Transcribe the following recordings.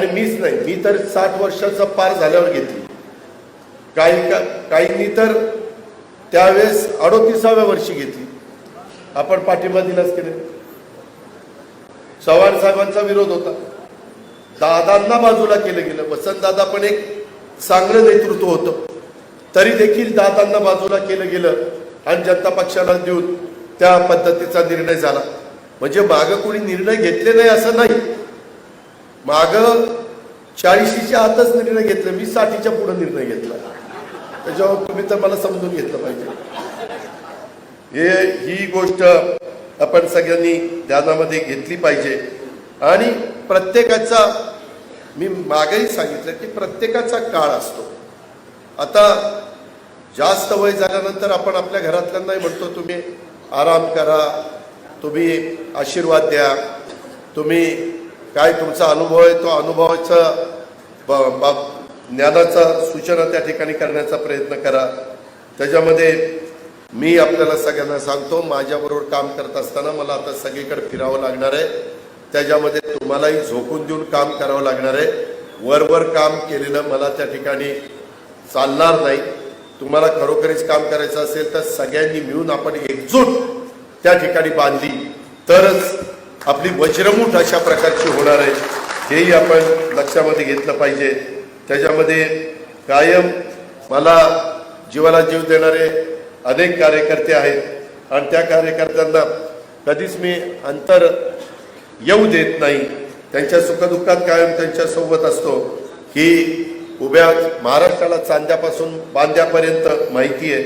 आणि मीच नाही. मी तर साठ वर्षाचा पार झाल्यावर घेतली. काही काहींनी तर त्यावेळेस अडोतीसाव्या वर्षी घेतली. आपण पाठिंबा दिलाच की नाही? चव्हाण साहेबांचा विरोध होता. दादांना बाजूला केलं गेलं. वसंत दादा पण एक चांगलं नेतृत्व होतं. तरी देखील दादांना बाजूला केलं गेलं आणि जनता पक्षाला देऊन त्या पद्धतीचा निर्णय झाला. म्हणजे मागं कोणी निर्णय घेतले नाही असं नाही. माग चाळीशीच्या आतच निर्णय घेतला मी साठीच्या पुढे निर्णय घेतला. त्याच्यावर तुम्ही तर मला समजून घेतलं पाहिजे. हे ही गोष्ट आपण सगळ्यांनी ध्यानामध्ये घेतली पाहिजे. आणि प्रत्येकाचा मी मागही सांगितलं की प्रत्येकाचा काळ असतो. आता जास्त वय झाल्यानंतर आपण आपल्या घरातल्यांनाही म्हणतो तुम्ही आराम करा तुम्ही आशीर्वाद द्या तुम्ही काय तुमचा अनुभव आहे? तो अनुभवाचा ब- बाब ज्ञानाचा सूचना त्या ठिकाणी करण्याचा प्रयत्न करा. त्याच्यामध्ये मी आपल्याला सगळ्यांना सांगतो माझ्याबरोबर काम करत असताना मला आता सगळीकडे फिरावं लागणार आहे. त्याच्यामध्ये तुम्हालाही झोकून देऊन काम करावं लागणार आहे. वरवर काम केलेलं मला त्या ठिकाणी चालणार नाही. तुम्हाला खरोखरीच काम करायचं असेल तर सगळ्यांनी मिळून आपण एकजूट त्या ठिकाणी बांधली. तरच आपली वज्रमूठ अशा प्रकारची होणार आहे हेही आपण लक्षामध्ये घेतलं पाहिजे. त्याच्यामध्ये कायम मला जीवाला जीव देणारे अनेक कार्यकर्ते आहेत आणि त्या कार्यकर्त्यांना कधीच मी अंतर येऊ देत नाही. त्यांच्या सुखदुःखात कायम त्यांच्यासोबत असतो. ही उभ्या महाराष्ट्राला चांद्यापासून बांद्यापर्यंत माहिती आहे.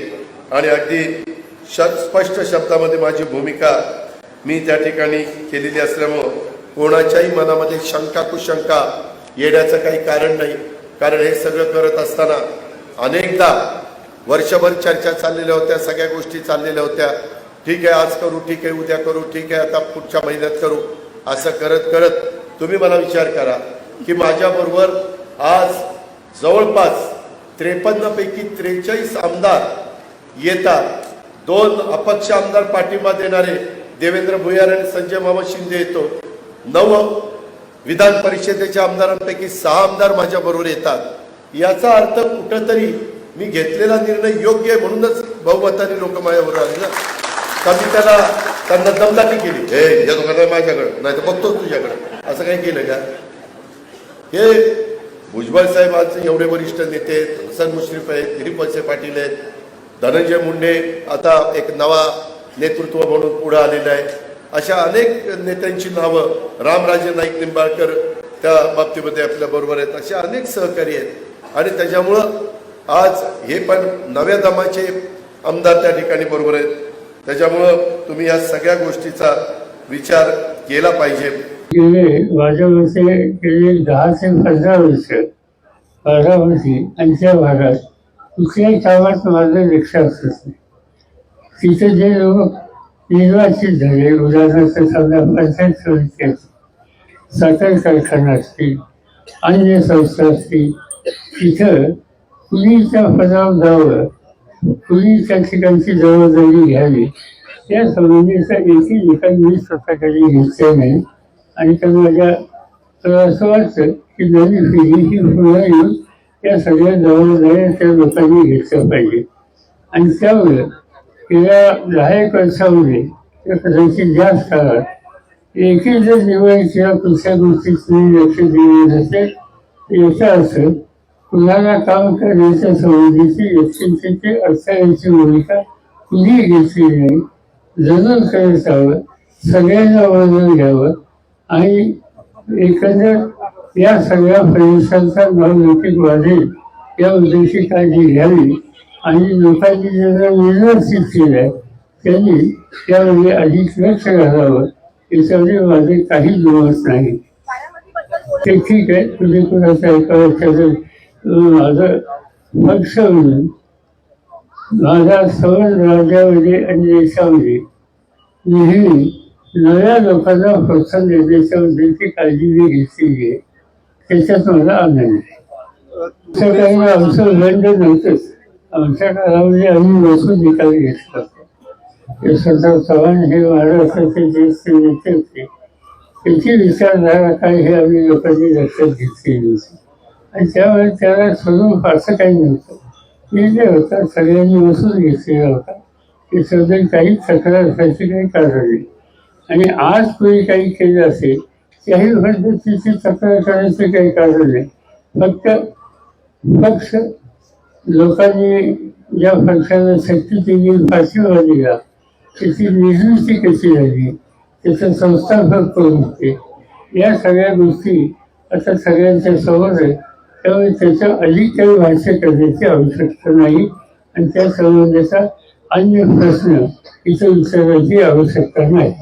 आणि अगदी श स्पष्ट शब्दामध्ये माझी भूमिका मी त्या ठिकाणी केलेली असल्यामुळं कोणाच्याही मनामध्ये शंका कुशंका येण्याचं काही कारण नाही. कारण हे सगळं करत असताना अनेकदा वर्षभर चर्चा चाललेल्या होत्या सगळ्या गोष्टी चाललेल्या होत्या. ठीक आहे आज करू ठीक आहे उद्या करू ठीक आहे आता पुढच्या महिन्यात करू. असं करत करत तुम्ही मला विचार करा की माझ्याबरोबर आज जवळपास त्रेपन्नपैकी त्रेचाळीस आमदार येतात. दोन अपक्ष आमदार पाठिंबा देणारे देवेंद्र भुयार आणि संजय मामा शिंदे येतो. नव विधान परिषदेच्या आमदारांपैकी सहा आमदार माझ्या बरोबर येतात. याचा अर्थ कुठंतरी मी घेतलेला निर्णय योग्य आहे म्हणूनच बहुमताने लोक माझ्यावर आले ना. का मी त्याला त्यांना दमदाटी केली. हे या दोघांना माझ्याकडं. नाही तर बघतोच तुझ्याकडं. असं काही केलं का? हे भुजबळ साहेबांचे एवढे वरिष्ठ नेते आहेत. हसन मुश्रीफ आहेत दिलीप पाटील आहेत. धनंजय मुंडे आता एक नवा नेतृत्व म्हणून पुढे आलेलं आहे. अशा अनेक नेत्यांची नावं रामराजे नाईक निंबाळकर त्या बाबतीमध्ये आपल्या बरोबर आहेत. असे अनेक सहकारी आहेत. आणि त्याच्यामुळं आज हे पण नव्या दमाचे आमदार त्या ठिकाणी बरोबर आहेत. त्याच्यामुळं तुम्ही या सगळ्या गोष्टीचा विचार केला पाहिजे. माझ्या मते गेले दहा ते पंधरा वर्ष बारामती आणि त्या भागात कुठल्याही कामात माझं लक्ष असत नाही. तिथे जे लोक निर्वाचित झाले उदाहरणार्थ समजा पंचायत समिती साखर कारखाना असतील अन्य संस्था असतील तिथं कुणीच्या पदावर जावं कुणी त्या ठिकाणची जबाबदारी घ्यावी. या संबंधीचा एकही निकाल मी स्वतःकडे घेतला नाही. आणि तर माझ्या असं वाटतं की नवी पिढी ही पुन्हा येऊन या सगळ्या जबाबदाऱ्या त्या लोकांनी घेतल्या पाहिजे आणि त्यामुळे गेल्या लायक एक वर्षामध्ये कदाचित जास्त काळात एकही जर निवड किंवा कुठल्या गोष्टीत तुम्ही लक्ष दिले नसेल तर याचा अर्थ कुणाला काम करण्याच्या संबंधीची व्यक्तींची अडथळ्याची भूमिका कुणी घेतली नाही. जरूर करत हवं सगळ्यांना वर्णन घ्यावं आणि एकंदर या सगळ्या प्रदेशांचा नवलौकिक वाढेल या उद्देशी काळजी घ्यावी. आणि लोकांनी ज्यांना निर्लक्षित केलं आहे त्यांनी त्यामध्ये अधिक लक्ष घालावं. याच्यामध्ये माझे काही दुमत नाही. ते ठीक आहे तुम्ही कुणाचं एका वर्षाचं माझं पक्ष म्हणून माझा समज राज्यामध्ये आणि देशामध्ये नेहमी नव्या लोकांना प्रोत्साहन देण्याच्या काळजी मी घेतलेली आहे. त्याच्यात मला आनंद आहे. असं काही आमचं उल्लंघन नव्हतंच. आमच्या काळामध्ये आम्ही बसून निकाल घेतला. होता. यशवंतराव चव्हाण हे महाराष्ट्राचे ज्येष्ठ नेते होते. त्यांची विचारधारा काय हे आम्ही लोकांनी लक्षात घेतलेली होती. आणि त्यामुळे त्याला सोडून फारसं काही नव्हतं. निर्णय होता सगळ्यांनी बसून घेतलेला होता. ते सगळं काही तक्रार असायची काही कारण नाही. आणि आज कोणी काही केलं असेल त्याही पद्धतीची तक्रार करायचं काही कारण नाही. फक्त पक्ष लोकांनी ज्या पक्षाला शक्ती दिली पाठिंबा दिला त्याची निर्मिती कशी झाली? त्याचं संस्थापक करून होते? या सगळ्या गोष्टी आता सगळ्यांच्या समोर आहे त्यामुळे त्याचं अधिक काही भाष्य करण्याची आवश्यकता नाही. आणि त्या संबंधाचा अन्य प्रश्न इथं विचारायची आवश्यकता नाही.